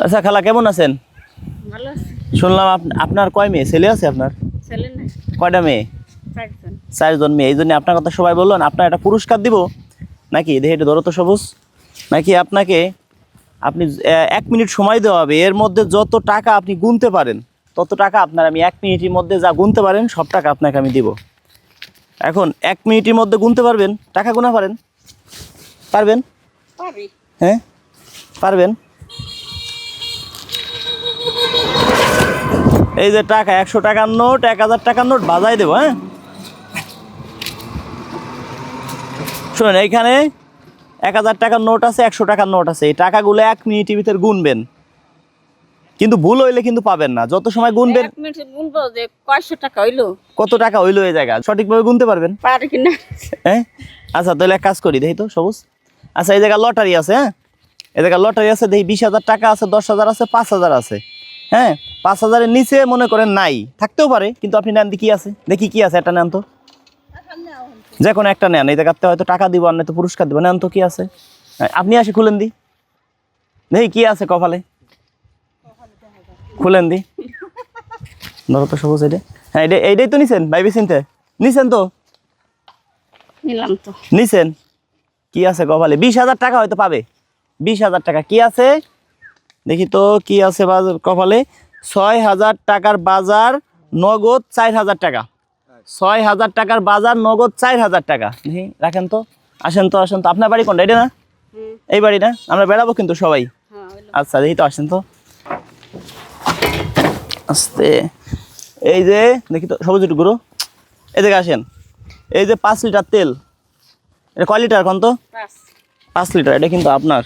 আচ্ছা খালা কেমন আছেন? শুনলাম আপ- আপনার কয় মেয়ে? ছেলে আছে আপনার? কয়টা মেয়ে? চারজন। মেয়ে। এই জন্য আপনার কথা সবাই বললেন আপনার একটা পুরস্কার দিব। নাকি? দেহে এটা ধরো তো সবুজ। নাকি আপনাকে আপনি এক মিনিট সময় দেওয়া হবে। এর মধ্যে যত টাকা আপনি গুনতে পারেন তত টাকা আপনার আমি এক মিনিটের মধ্যে যা গুনতে পারেন সব টাকা আপনাকে আমি দিব। এখন এক মিনিটের মধ্যে গুনতে পারবেন? টাকা গুনা পারেন? পারবেন? পারি। হ্যাঁ? পারবেন? এই যে টাকা একশো টাকার নোট এক হাজার টাকার নোট বাজাই দেবো হ্যাঁ? শুনুন এইখানে এক হাজার টাকার নোট আছে একশো টাকার নোট আছে। এই টাকাগুলো এক মিনিটের ভিতর গুনবেন। কিন্তু ভুল হইলে কিন্তু পাবেন না। যত সময় গুনবেন গুনবো যে কয়শো টাকা হইল। কত টাকা হইল এই জায়গা সঠিকভাবে গুনতে পারবেন? পারি কিনা হ্যাঁ? আচ্ছা তাহলে এক কাজ করি দেখি তো সবুজ। আচ্ছা এই জায়গায় লটারি আছে হ্যাঁ? এই জায়গায় লটারি আছে দেখি বিশ হাজার টাকা আছে দশ হাজার আছে পাঁচ হাজার আছে। হ্যাঁ পাঁচ হাজারের নিচে মনে করেন নাই। থাকতেও পারে কিন্তু আপনি নেন কি আছে। দেখি কি আছে একটা নেন তো। যে কোনো একটা নেন এই জায়গাতে হয়তো টাকা দিব আর তো পুরস্কার দিব। নেন তো কি আছে? হ্যাঁ, আপনি আসে খুলেন দি। দেখি কি আছে কপালে। খুলেন দি। ধরো তো সবুজ এটা হ্যাঁ এইটা এইটাই তো নিছেন ভাইবে চিনতে নিছেন তো? নিলাম তো। নিছেন? কি আছে কপালে? বিশ হাজার টাকা হয়তো পাবে। বিশ হাজার টাকা। কি আছে? দেখি তো কি আছে বাজার কপালে? ছয় হাজার টাকার বাজার নগদ চার হাজার টাকা। ছয় হাজার টাকার বাজার নগদ চার হাজার টাকা। দেখি রাখেন তো। আসেন তো আসেন তো। আপনার বাড়ি কোনটা? এটা না? এই বাড়ি না? আমরা বেড়াবো কিন্তু সবাই। হ্যাঁ আচ্ছা দেখি তো আসেন তো। আস্তে। এই যে দেখি তো সবুজ একটু গুরু এদিকে আসেন। এই যে পাঁচ লিটার তেল। এটা কয় লিটার কোন তো? পাঁচ লিটার এটা কিন্তু আপনার।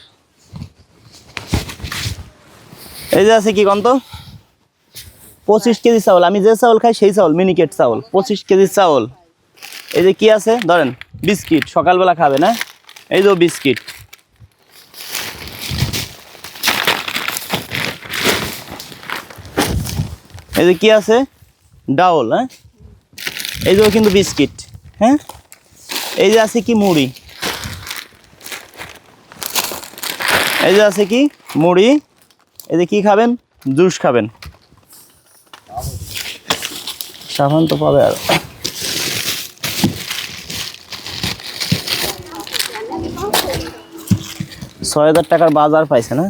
এই যে আছে কি কন্ত? পঁচিশ কেজি চাউল। আমি যে চাউল খাই সেই চাউল, মিনিকেট চাউল। পঁচিশ কেজি চাউল। এই যে কি আছে? ধরেন, বিস্কিট। সকালবেলা খাবে না? এই যে বিস্কিট। এই যে কি আছে? ডাউল হ্যাঁ? এই যে কিন্তু বিস্কিট হ্যাঁ? এই যে আছে কি? মুড়ি। এই যে আছে কি? মুড়ি। যে কি খাবেন? জুস খাবেন। সাবান তো পাবে আর। ছয় হাজার টাকার বাজার পাইছে না?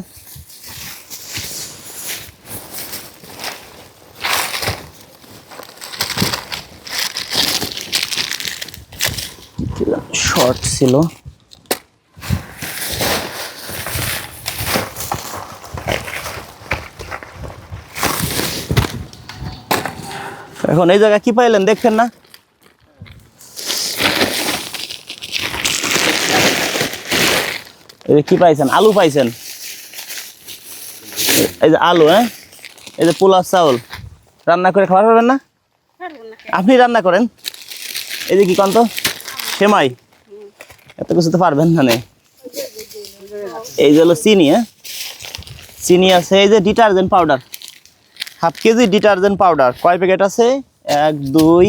শর্ট ছিল। এখন এই জায়গায় কি পাইলেন দেখছেন না? এই যে কি পাইছেন? আলু পাইছেন। এই যে আলু হ্যাঁ? এই যে পোলা চাউল। রান্না করে খাবার পাবেন না? আপনি রান্না করেন। এই যে কি কন্ত? সেমাই। এত কিছু তো পারবেন না নে। এই যে হলো চিনি হ্যাঁ? চিনি আছে, এই যে detergent powder. Half kg detergent powder. কয় প্যাকেট আছে? এক, দুই,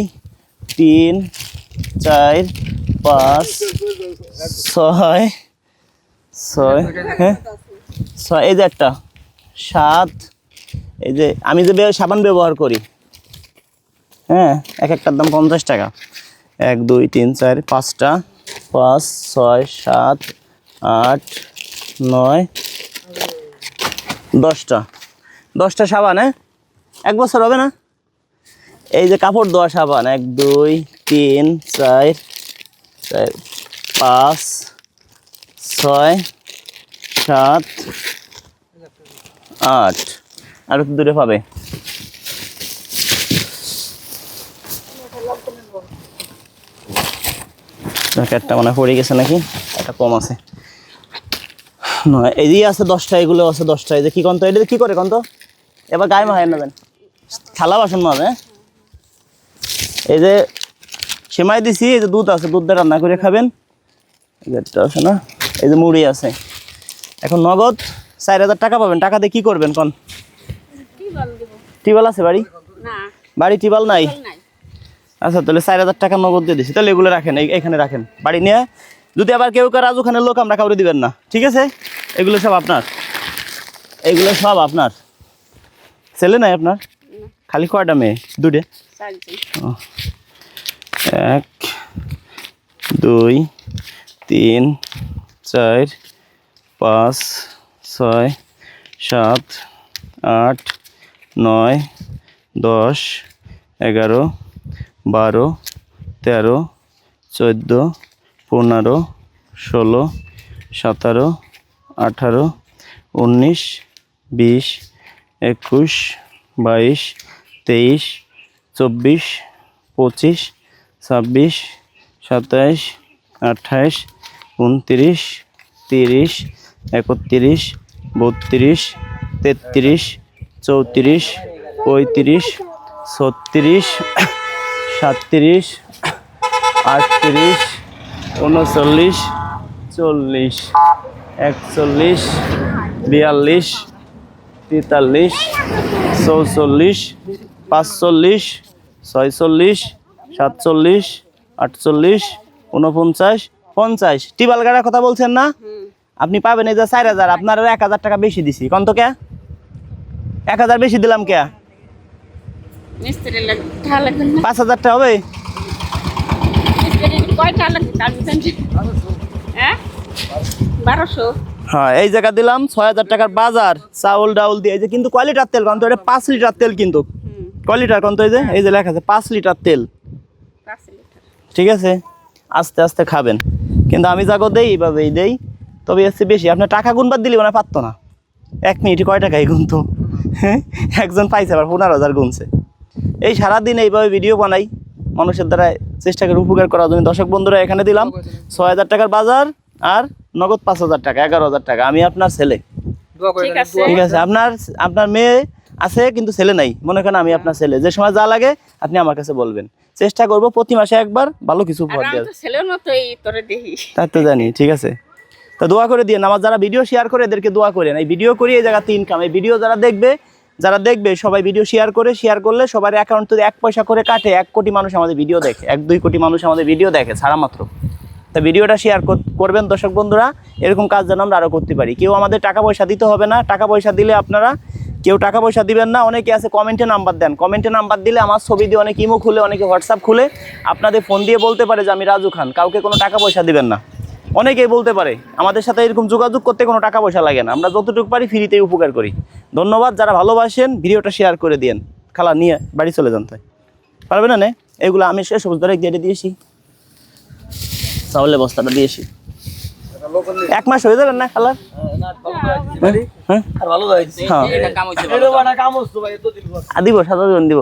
তিন, চার, পাঁচ, ছয় ছয় হ্যাঁ? ছয়, এই যে একটা। সাত, এই যে, আমি যে সাবান ব্যবহার করি। হ্যাঁ এক একটার দাম পঞ্চাশ টাকা। এক, দুই, তিন, চার, পাঁচটা, পাঁচ, ছয়, সাত, আট, নয়, দশটা। দশটা সাবান হ্যাঁ? এক বছর হবে না? এই যে কাপড় ধোয়া সাবান, এক, দুই, তিন, চার চার, পাঁচ, ছয়, সাত, আট। আর একটু দূরে পাবে। প্যাকেটটা মানে পড়ে গেছে নাকি? একটা কম আছে। নয়, এই আছে দশটা, এগুলো আছে দশটা, এই যে কি কন্ত? এটা কি করে কন্ত? এবার গায়ে মাহায় নেবেন। থালা বাসন হ্যাঁ? এই যে সেমাই দিছি এই যে দুধ আছে দুধ দিয়ে রান্না করে খাবেন। আছে না? এই যে মুড়ি আছে। এখন নগদ চার হাজার টাকা পাবেন। টাকা দিয়ে কি করবেন কন? টিবাল আছে বাড়ি? বাড়ি টিবাল নাই? আচ্ছা তাহলে চার হাজার টাকা নগদ দিয়ে দিছি। তাহলে এগুলো রাখেন এখানে রাখেন। বাড়ি নিয়ে যদি আবার কেউ কেউ রাজু খানের লোক আমরা কাউরে দিবেন না। ঠিক আছে? এগুলো সব আপনার। এগুলো সব আপনার। ছেলে নাই আপনার? খালি কয়টা মেয়ে? দুটে এক দুই তিন চার পাঁচ ছয় সাত আট নয় দশ এগারো বারো তেরো চোদ্দ পনেরো ষোলো সতেরো আঠারো উনিশ বিশ একুশ বাইশ তেইশ, চব্বিশ, পঁচিশ, ছাব্বিশ, সাতাইশ, আঠাইশ, উনত্রিশ, তিরিশ, একত্রিশ, বত্রিশ, তেত্রিশ, চৌত্রিশ, পঁয়ত্রিশ, ছত্রিশ, সাতত্রিশ, আটত্রিশ, উনচল্লিশ, চল্লিশ, একচল্লিশ, বিয়াল্লিশ, তেতাল্লিশ, চৌচল্লিশ পাঁচচল্লিশ ছয়চল্লিশ সাতচল্লিশ আটচল্লিশ উনপঞ্চাশ পঞ্চাশ। টিবাল গাড়ার কথা বলছেন না? আপনি পাবেন এই যে চার হাজার। আপনার এক হাজার টাকা বেশি দিছি। কত কে? এক হাজার বেশি দিলাম কে? পাঁচ হাজার টাকা হবে হ্যাঁ? হ্যাঁ এই জায়গা দিলাম ছয় হাজার টাকার বাজার। চাউল ডাউল দিয়ে। এই যে কিন্তু কয় লিটার তেল কন্ত এটা পাঁচ লিটার তেল কিন্তু। কয় লিটার কন্ত এই যে? এই যে লেখা আছে পাঁচ লিটার তেল। ঠিক আছে? আস্তে আস্তে খাবেন। কিন্তু আমি যাগো দেই এইভাবেই দেই। তবে এসছে বেশি আপনার টাকা গুনবার দিলে মানে পারতো না। এক মিনিটে কয় টাকাই গুনতো? হ্যাঁ? একজন পাইছে আবার পনেরো হাজার গুনছে। এই সারাদিন এইভাবে ভিডিও বানাই। মানুষের দ্বারা চেষ্টা করে উপকার করার জন্য। দর্শক বন্ধুরা এখানে দিলাম ছয় হাজার টাকার বাজার আর নগদ পাঁচ হাজার টাকা এগারো হাজার টাকা। আমি আপনার ছেলে। ঠিক আছে আপনার আপনার মেয়ে আছে কিন্তু ছেলে নাই। মনে করেন আমি আপনার ছেলে। যে সময় যা লাগে আপনি আমার কাছে বলবেন। চেষ্টা করব প্রতি মাসে একবার ভালো কিছু উপহার দেওয়ার। তো ছেলের মতোই তোরে দেখি। তাই তো জানি ঠিক আছে। তো দোয়া করে দিয়ে আমার যারা ভিডিও শেয়ার করে এদেরকে দোয়া করেন। এই ভিডিও করি এই জায়গাতে ইনকাম এই ভিডিও যারা দেখবে যারা দেখবে সবাই ভিডিও শেয়ার করে শেয়ার করলে সবার অ্যাকাউন্ট থেকে এক পয়সা করে কাটে। এক কোটি মানুষ আমাদের ভিডিও দেখে এক দুই কোটি মানুষ আমাদের ভিডিও দেখে ছাড়া মাত্র। তা ভিডিওটা শেয়ার করবেন দর্শক বন্ধুরা এরকম কাজ যেন আমরা আরও করতে পারি। কেউ আমাদের টাকা পয়সা দিতে হবে না। টাকা পয়সা দিলে আপনারা কেউ টাকা পয়সা দিবেন না, অনেকে আছে কমেন্টে নাম্বার দেন। কমেন্টে নাম্বার দিলে আমার ছবি দিয়ে অনেক ইমো খুলে, অনেকে হোয়াটসঅ্যাপ খুলে, আপনাদের ফোন দিয়ে বলতে পারে যে আমি রাজু খান, কাউকে কোনো টাকা পয়সা দিবেন না। অনেকেই বলতে পারে, আমাদের সাথে এরকম যোগাযোগ করতে কোনো টাকা পয়সা লাগে না। আমরা যতটুকু পারি ফ্রিতেই উপকার করি। ধন্যবাদ, যারা ভালোবাসেন, ভিডিওটা শেয়ার করে দিয়েন। খালা, নিয়ে বাড়ি চলে যান তাই। পারবে না নে? এগুলো আমি শেষ সবুজ ধরে দিয়ে দিয়েছি। তাহলে বস্তাটা দিয়েছি। এক মাস হয়ে যাবেন না খালার হ্যাঁ। হ্যাঁ। হ্যাঁ। এটা কাম হইছে আর দিব সাদা জীবন দিব।